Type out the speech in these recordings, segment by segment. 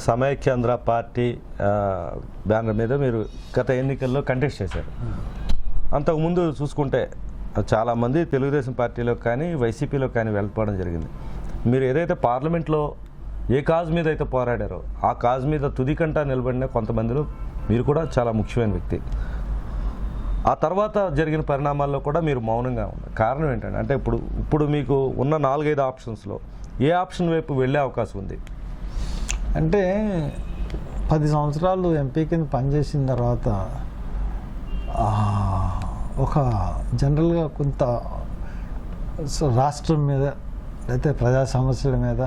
Samaikyandhra party banner మీద మీరు గత ఎన్నికల్లో కంటెస్ట్ చేశారు. అంతకుముందు చూసుకుంటే చాలామంది తెలుగుదేశం పార్టీలో కానీ వైసీపీలో కానీ వెళ్ళిపోవడం జరిగింది. మీరు ఏదైతే పార్లమెంట్లో ఏ కాజ్ మీద అయితే పోరాడారో ఆ కాజ్ మీద తుదికంటా నిలబడిన కొంతమందిలో మీరు కూడా చాలా ముఖ్యమైన వ్యక్తి. ఆ తర్వాత జరిగిన పరిణామాల్లో కూడా మీరు మౌనంగా ఉన్నారు. కారణం ఏంటంటే అంటే ఇప్పుడు ఇప్పుడు మీకు ఉన్న నాలుగైదు ఆప్షన్స్లో ఏ ఆప్షన్ వైపు వెళ్ళే అవకాశం ఉంది? అంటే పది సంవత్సరాలు ఎంపీ కింద పనిచేసిన తర్వాత ఒక జనరల్గా కొంత రాష్ట్రం మీద లేకపోతే ప్రజా సమస్యల మీద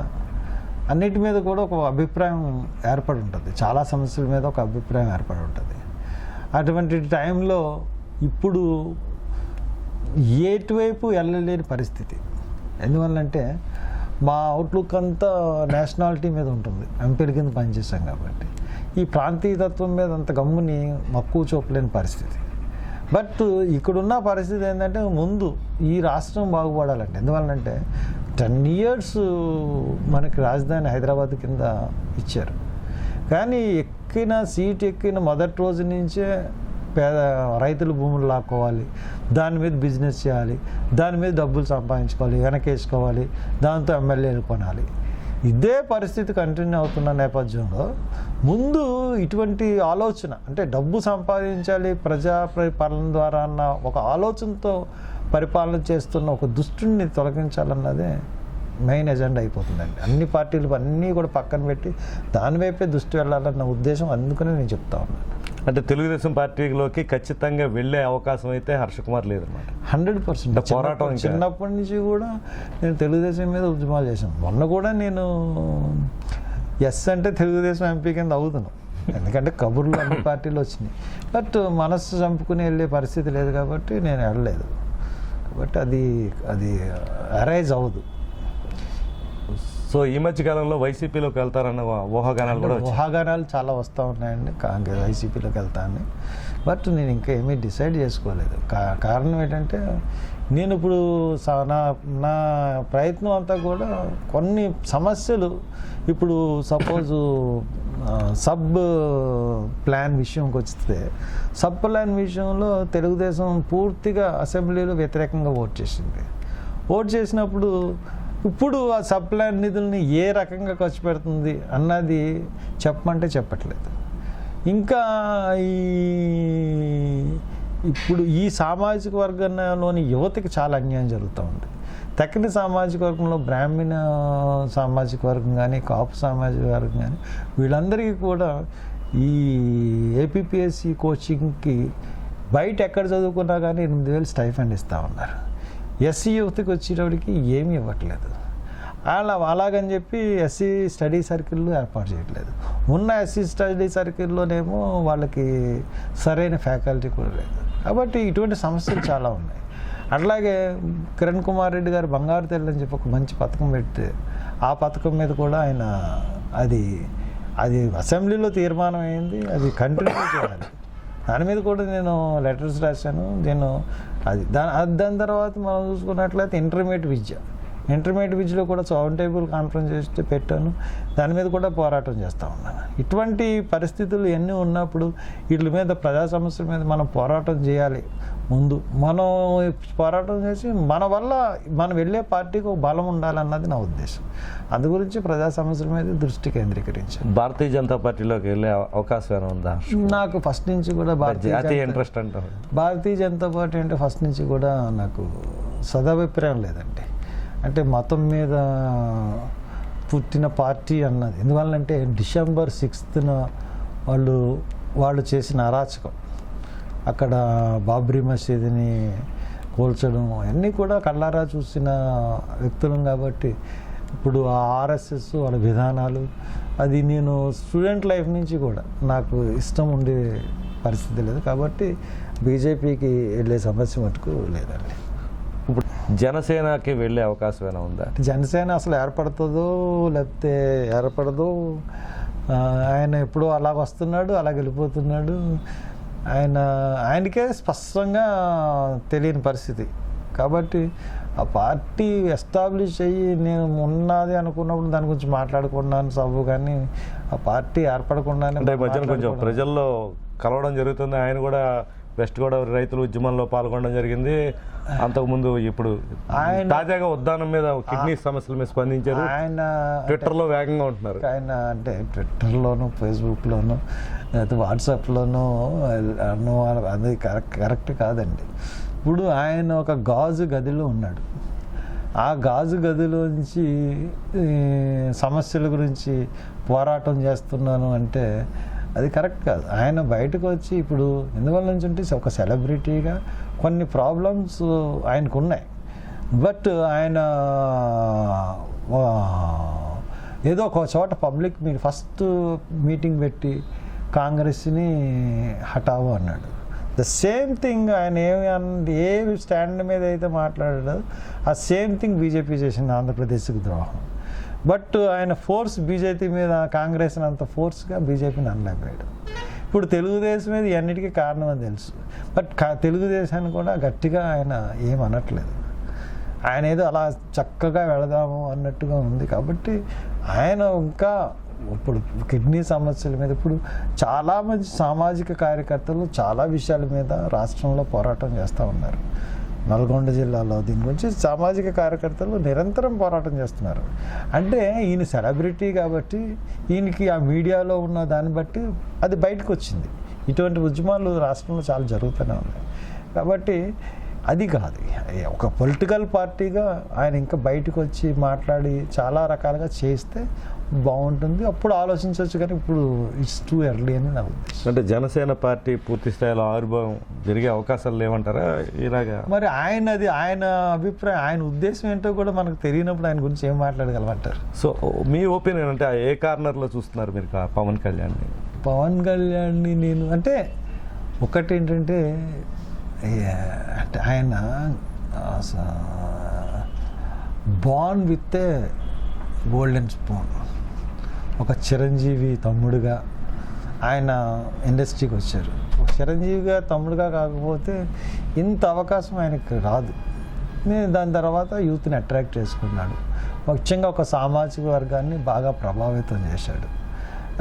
అన్నిటి మీద కూడా ఒక అభిప్రాయం ఏర్పడి ఉంటుంది. చాలా సమస్యల మీద ఒక అభిప్రాయం ఏర్పడి ఉంటుంది. అటువంటి టైంలో ఇప్పుడు ఎటువైపు వెళ్ళలేని పరిస్థితి. ఎందువల్లంటే మా అవుట్లుక్ అంతా నేషనాలిటీ మీద ఉంటుంది. ఎంపీల కింద పనిచేసాం కాబట్టి. ఈ ప్రాంతీయతత్వం మీద అంత గమ్ముని మక్కువ చూపలేని పరిస్థితి. బట్ ఇక్కడున్న పరిస్థితి ఏంటంటే ముందు ఈ రాష్ట్రం బాగుపడాలంటే ఎందువల్లంటే టెన్ ఇయర్స్ మనకి రాజధాని హైదరాబాద్ కింద ఇచ్చారు. కానీ ఎక్కిన సీట్ ఎక్కిన మొదటి రోజు నుంచే పేద రైతుల భూములు లాక్కోవాలి. దాని మీద బిజినెస్ చేయాలి. దాని మీద డబ్బులు సంపాదించుకోవాలి. వెనకేసుకోవాలి. దాంతో ఎమ్మెల్యేలు కొనాలి. ఇదే పరిస్థితి కంటిన్యూ అవుతున్న నేపథ్యంలో ముందు ఇటువంటి ఆలోచన అంటే డబ్బు సంపాదించాలి ప్రజా పరిపాలన ద్వారా అన్న ఒక ఆలోచనతో పరిపాలన చేస్తున్న ఒక దుష్టుని తొలగించాలన్నదే మెయిన్ ఎజెండా అయిపోతుందండి. అన్ని పార్టీలు అన్నీ కూడా పక్కన పెట్టి దాని వైపే దృష్టి వెళ్ళాలన్న ఉద్దేశం అందుకనే నేను చెప్తా ఉన్నాను. అంటే తెలుగుదేశం పార్టీలోకి ఖచ్చితంగా వెళ్ళే అవకాశం అయితే హర్షకుమార్ లేదన్నమాట. Hundred percent. పోరాటం చిన్నప్పటి నుంచి కూడా నేను తెలుగుదేశం మీద ఉద్యమాలు చేశాను. మొన్న కూడా నేను ఎస్ అంటే తెలుగుదేశం ఎంపీ కింద అవుతున్నాను ఎందుకంటే కబుర్లు అన్ని పార్టీలు వచ్చినాయి. బట్ మనస్సు చంపుకుని వెళ్ళే పరిస్థితి లేదు కాబట్టి నేను వెళ్ళలేదు. కాబట్టి అది అది అరైజ్ అవ్వదు. సో ఈ మధ్య కాలంలో వైసీపీలోకి వెళ్తారన్న ఊహాగానాలు కూడా ఊహాగానాలు చాలా వస్తూ ఉన్నాయండి. కాంగ్రెస్ వైసీపీలోకి వెళ్తాను బట్ నేను ఇంకా ఏమీ డిసైడ్ చేసుకోలేదు. కా- కారణం ఏంటంటే నేను ఇప్పుడు నా నా ప్రయత్నం అంతా కూడా కొన్ని సమస్యలు ఇప్పుడు సపోజు సబ్ ప్లాన్ విషయంకి వస్తే సబ్ ప్లాన్ విషయంలో తెలుగుదేశం పూర్తిగా అసెంబ్లీలో వ్యతిరేకంగా ఓట్ చేసింది. ఓట్ చేసినప్పుడు ఇప్పుడు ఆ సప్లై నిధుల్ని ఏ రకంగా ఖర్చు పెడుతుంది అన్నది చెప్పమంటే చెప్పట్లేదు. ఇంకా ఈ ఇప్పుడు ఈ సామాజిక వర్గంలోని యువతకి చాలా అన్యాయం జరుగుతూ ఉంది. తక్కిన సామాజిక వర్గంలో బ్రాహ్మణ సామాజిక వర్గం కానీ కాపు సామాజిక వర్గం కానీ వీళ్ళందరికీ కూడా ఈ ఏపీఎస్సి కోచింగ్కి బయట ఎక్కడ చదువుకున్నా కానీ ఎనిమిది వేలు స్టైఫండ్ ఇస్తూ ఉన్నారు. ఎస్సీ యువతకి వచ్చేటప్పటికి ఏమీ ఇవ్వట్లేదు. అలా అలాగని చెప్పి ఎస్సీ స్టడీ సర్కిళ్ళు ఏర్పాటు చేయట్లేదు. ఉన్న ఎస్సీ స్టడీ సర్కిల్లోనేమో వాళ్ళకి సరైన ఫ్యాకల్టీ కూడా లేదు. కాబట్టి ఇటువంటి సమస్యలు చాలా ఉన్నాయి. అట్లాగే కిరణ్ కుమార్ రెడ్డి గారు బంగారు తెల్లని అని చెప్పి ఒక మంచి పథకం పెడితే ఆ పథకం మీద కూడా ఆయన అది అది అసెంబ్లీలో తీర్మానం అయింది అది కంటిన్యూ చేయాలి. దాని మీద కూడా నేను లెటర్స్ రాశాను. నేను అది దాని అది దాని తర్వాత మనం చూసుకున్నట్లయితే ఇంటర్మీడియట్ విద్య. ఇంటర్మీడియట్ విద్యలో కూడా సౌండ్ టేబుల్ కాన్ఫరెన్స్ చేస్తే పెట్టాను. దాని మీద కూడా పోరాటం చేస్తూ ఉన్నాను ఇటువంటి పరిస్థితులు ఎన్ని ఉన్నప్పుడు వీటి మీద ప్రజా సమస్యల మీద మనం పోరాటం చేయాలి ముందు. మనం పోరాటం చేసి మన వల్ల మనం వెళ్ళే పార్టీకి ఒక బలం ఉండాలన్నది నా ఉద్దేశం. అందు గురించి ప్రజా సమస్యల మీద దృష్టి కేంద్రీకరించాను. భారతీయ జనతా పార్టీలోకి వెళ్ళే అవకాశం ఏమైనా ఉందా? నాకు ఫస్ట్ నుంచి కూడా భారతీయ ఇంట్రెస్ట్ అంటారు. భారతీయ జనతా పార్టీ అంటే ఫస్ట్ నుంచి కూడా నాకు సదాభిప్రాయం లేదండి. అంటే మతం మీద పుట్టిన పార్టీ అన్నది. ఎందువల్లంటే డిసెంబర్ సిక్స్త్న వాళ్ళు వాళ్ళు చేసిన అరాచకం. అక్కడ బాబ్రీ మసీదుని కూల్చడం అవన్నీ కూడా కళ్ళారా చూసిన వ్యక్తులం కాబట్టి ఇప్పుడు ఆ ఆర్ఎస్ఎస్ వాళ్ళ విధానాలు అది నేను స్టూడెంట్ లైఫ్ నుంచి కూడా నాకు ఇష్టం ఉండే పరిస్థితి లేదు కాబట్టి బీజేపీకి వెళ్ళే సమస్య మటుకు లేదండి. ఇప్పుడు జనసేనకి వెళ్ళే అవకాశం ఏమైనా ఉందా? జనసేన అసలు ఏర్పడుతుందో లేకపోతే ఏర్పడదో ఆయన ఎప్పుడూ అలా వస్తున్నాడు అలా వెళ్ళిపోతున్నాడు ఆయన ఆయనకే స్పష్టంగా తెలియని పరిస్థితి. కాబట్టి ఆ పార్టీ ఎస్టాబ్లిష్ అయ్యి నేను ఉన్నది అనుకున్నప్పుడు దాని గురించి మాట్లాడుకున్నాను సభ కానీ ఆ పార్టీ ఏర్పడకుండానే అంటే మధ్యన కొంచెం. ప్రజల్లో కలవడం జరుగుతుంది. ఆయన కూడా వెస్ట్ గోదావరి రైతుల ఉద్యమంలో పాల్గొనడం జరిగింది. అంతకుముందు ఇప్పుడు ఆయన- తాజాగా ఉద్దానం మీద కిడ్నీ సమస్యల మీద స్పందించారు. ఆయన ట్విట్టర్లో వేగంగా ఉంటున్నారు. ఆయన అంటే ట్విట్టర్లోను ఫేస్బుక్లోను లేకపోతే వాట్సాప్లోను అది కరెక్ట్ కరెక్ట్ కాదండి. ఇప్పుడు ఆయన ఒక గాజు గదిలో ఉన్నాడు. ఆ గాజు గదిలోంచి సమస్యల గురించి పోరాటం చేస్తున్నాను అంటే అది కరెక్ట్ కాదు. ఆయన బయటకు వచ్చి ఇప్పుడు ఎందువల్ల నుంచి ఉంటే ఒక సెలబ్రిటీగా కొన్ని ప్రాబ్లమ్స్ ఆయనకు ఉన్నాయి బట్ ఆయన ఏదో ఒక చోట పబ్లిక్ మీరు ఫస్ట్ మీటింగ్ పెట్టి కాంగ్రెస్ని హటావు అన్నాడు. ద సేమ్ థింగ్ ఆయన ఏమి ఏ స్టాండ్ మీద అయితే మాట్లాడాడో ఆ సేమ్ థింగ్ బీజేపీ చేసింది ఆంధ్రప్రదేశ్కి ద్రోహం. బట్ ఆయన ఫోర్స్ బీజేపీ మీద కాంగ్రెస్ అంత ఫోర్స్గా బీజేపీని అనలేకపోయాడు ఇప్పుడు తెలుగుదేశం మీద ఇవన్నిటికీ కారణం అని తెలుసు. బట్ తెలుగుదేశాన్ని కూడా గట్టిగా ఆయన ఏం అనట్లేదు. ఆయన ఏదో అలా చక్కగా వెళదాము అన్నట్టుగా ఉంది కాబట్టి ఆయన ఇంకా ఇప్పుడు కిడ్నీ సమస్యల మీద ఇప్పుడు చాలామంది సామాజిక కార్యకర్తలు చాలా విషయాల మీద రాష్ట్రంలో పోరాటం చేస్తూ ఉన్నారు. నల్గొండ జిల్లాలో దీని గురించి సామాజిక కార్యకర్తలు నిరంతరం పోరాటం చేస్తున్నారు. అంటే ఈయన సెలబ్రిటీ కాబట్టి ఈయనకి ఆ మీడియాలో ఉన్న దాన్ని బట్టి అది బయటకు వచ్చింది. ఇటువంటి ఉద్యమాలు రాష్ట్రంలో చాలా జరుగుతూనే ఉన్నాయి. కాబట్టి అది కాదు. ఒక పొలిటికల్ పార్టీగా ఆయన ఇంకా బయటకు వచ్చి మాట్లాడి చాలా రకాలుగా చేస్తే బాగుంటుంది. అప్పుడు ఆలోచించవచ్చు కానీ ఇప్పుడు ఇట్స్ టూ ఎర్లీ అని నా ఉద్దేశం. అంటే జనసేన పార్టీ పూర్తి స్థాయిలో ఆవిర్భావం జరిగే అవకాశాలు లేవంటారా? ఇలాగా? మరి ఆయన అది ఆయన అభిప్రాయం ఆయన ఉద్దేశం ఏంటో కూడా మనకు తెలియనప్పుడు ఆయన గురించి ఏం మాట్లాడగలమంటారు? సో మీ ఒపీనియన్ అంటే ఏ కార్నర్లో చూస్తున్నారు మీరు పవన్ కళ్యాణ్ని? పవన్ కళ్యాణ్ని నేను అంటే ఒకటి ఏంటంటే అంటే ఆయన born with a golden spoon. ఒక చిరంజీవి తమ్ముడుగా ఆయన ఇండస్ట్రీకి వచ్చారు. ఒక చిరంజీవిగా తమ్ముడుగా కాకపోతే ఇంత అవకాశం ఆయనకి రాదు. నేను దాని తర్వాత యూత్ని అట్రాక్ట్ చేసుకున్నాడు. ముఖ్యంగా ఒక సామాజిక వర్గాన్ని బాగా ప్రభావితం చేశాడు.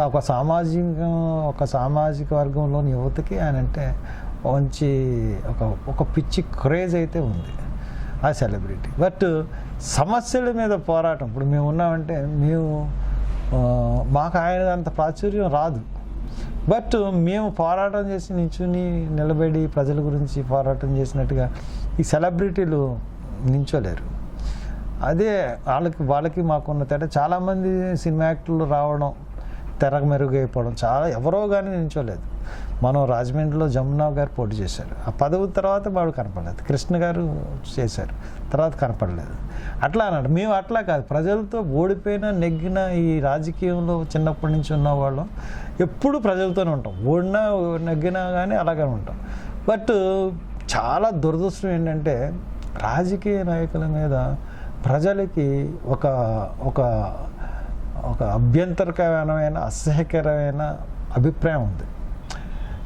ఒక సామాజిక ఒక సామాజిక వర్గంలోని యువతకి ఆయన అంటే మంచి ఒక ఒక పిచ్చి క్రేజ్ అయితే ఉంది ఆ సెలబ్రిటీ. బట్ సమస్యల మీద పోరాటం ఇప్పుడు మేము ఉన్నామంటే మేము మాకు ఆయన అంత ప్రాచుర్యం రాదు. బట్ మేము పోరాటం చేసి నించుని నిలబడి ప్రజల గురించి పోరాటం చేసినట్టుగా ఈ సెలబ్రిటీలు నించోలేరు. అదే వాళ్ళకి వాళ్ళకి మాకున్న తేడా. చాలామంది సినిమా యాక్టర్లు రావడం తెర మెరుగైపోవడం చాలా ఎవరో కానీ నించోలేదు మనం రాజమండ్రిలో జమునా గారు పోటీ చేశారు. ఆ పదవి తర్వాత వాడు కనపడలేదు. కృష్ణ గారు చేశారు. తర్వాత కనపడలేదు. అట్లా అన్నాడు. మేము అట్లా కాదు. ప్రజలతో ఓడిపోయిన నెగ్గిన ఈ రాజకీయంలో చిన్నప్పటి నుంచి ఉన్న వాళ్ళం ఎప్పుడు ప్రజలతోనే ఉంటాం. ఓడినా నెగ్గినా కానీ అలాగే ఉంటాం. బట్ చాలా దురదృష్టం ఏంటంటే రాజకీయ నాయకుల మీద ప్రజలకి ఒక ఒక ఒక అభ్యంతరకరమైన అసహ్యకరమైన అభిప్రాయం ఉంది.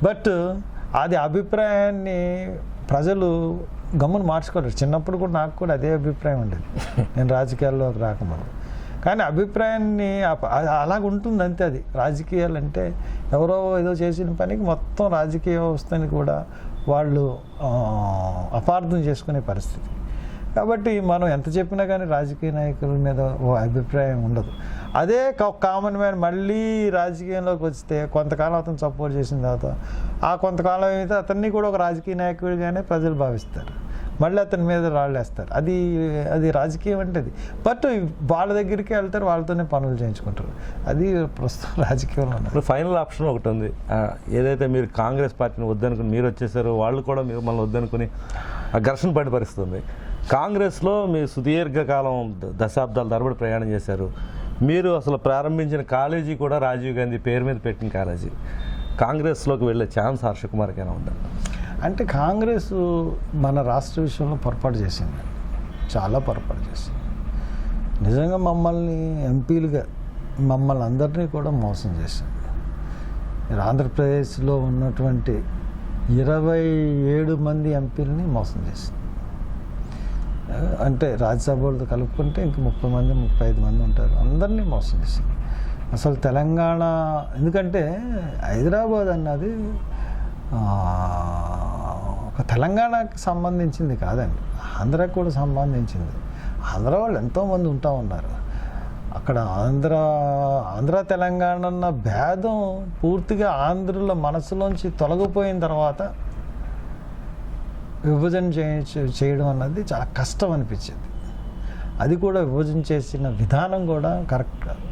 బట్ అది అభిప్రాయాన్ని ప్రజలు గమ్మును మార్చుకోలేరు. చిన్నప్పుడు కూడా నాకు కూడా అదే అభిప్రాయం ఉండేది. నేను రాజకీయాల్లోకి రాకముందు. కానీ అభిప్రాయాన్ని అప- అలాగ ఉంటుంది అంతే అది. రాజకీయాలు అంటే ఎవరో ఏదో చేసిన పనికి మొత్తం రాజకీయ వ్యవస్థని కూడా వాళ్ళు అపార్థం చేసుకునే పరిస్థితి. కాబట్టి మనం ఎంత చెప్పినా కానీ రాజకీయ నాయకుల మీద ఓ అభిప్రాయం ఉండదు. అదే కామన్ మ్యాన్ మళ్ళీ రాజకీయంలోకి వస్తే కొంతకాలం అతను సపోర్ట్ చేసిన తర్వాత ఆ కొంతకాలం అయితే అతన్ని కూడా ఒక రాజకీయ నాయకుడిగానే ప్రజలు భావిస్తారు. మళ్ళీ అతని మీద రాళ్ళేస్తారు. అది అది రాజకీయం అంటే అది. బట్ వాళ్ళ దగ్గరికి వెళ్తారు వాళ్ళతోనే పనులు చేయించుకుంటారు. అది ప్రస్తుతం రాజకీయంలో ఇప్పుడు ఫైనల్ ఆప్షన్ ఒకటి ఉంది. ఏదైతే మీరు కాంగ్రెస్ పార్టీని వద్దనుకుని మీరు వచ్చేసారో వాళ్ళు కూడా మిమ్మల్ని వద్దనుకుని ఆ ఘర్షణ పడి పరిస్థితుంది కాంగ్రెస్లో మీరు సుదీర్ఘకాలం దశాబ్దాల తరబడి ప్రయాణం చేశారు. మీరు అసలు ప్రారంభించిన కాలేజీ కూడా రాజీవ్ గాంధీ పేరు మీద పెట్టిన కాలేజీ. కాంగ్రెస్లోకి వెళ్ళే ఛాన్స్ హర్ష కుమార్కైనా ఉందా? అంటే కాంగ్రెస్ మన రాష్ట్ర విషయంలో పొరపాటు చేసింది. చాలా పొరపాటు చేసింది. నిజంగా మమ్మల్ని ఎంపీలుగా మమ్మల్ని అందరినీ కూడా మోసం చేసింది. మీరు ఆంధ్రప్రదేశ్లో ఉన్నటువంటి ఇరవై ఏడు మంది ఎంపీలని మోసం చేసింది. అంటే రాజ్యసభ వాళ్ళతో కలుపుకుంటే ఇంక ముప్పై మంది ముప్పై ఐదు మంది ఉంటారు. అందరినీ మోసం చేసింది. అసలు తెలంగాణ ఎందుకంటే హైదరాబాద్ అన్నది ఒక తెలంగాణకి సంబంధించింది కాదండి. ఆంధ్రాకి కూడా సంబంధించింది. ఆంధ్ర వాళ్ళు ఎంతోమంది ఉంటా ఉన్నారు. అక్కడ ఆంధ్ర ఆంధ్ర తెలంగాణ అన్న భేదం పూర్తిగా ఆంధ్రుల మనసులోంచి తొలగిపోయిన తర్వాత విభజన చేయ చేయడం అన్నది చాలా కష్టం అనిపించింది. అది కూడా విభజన చేసిన విధానం కూడా కరెక్ట్ కాదు.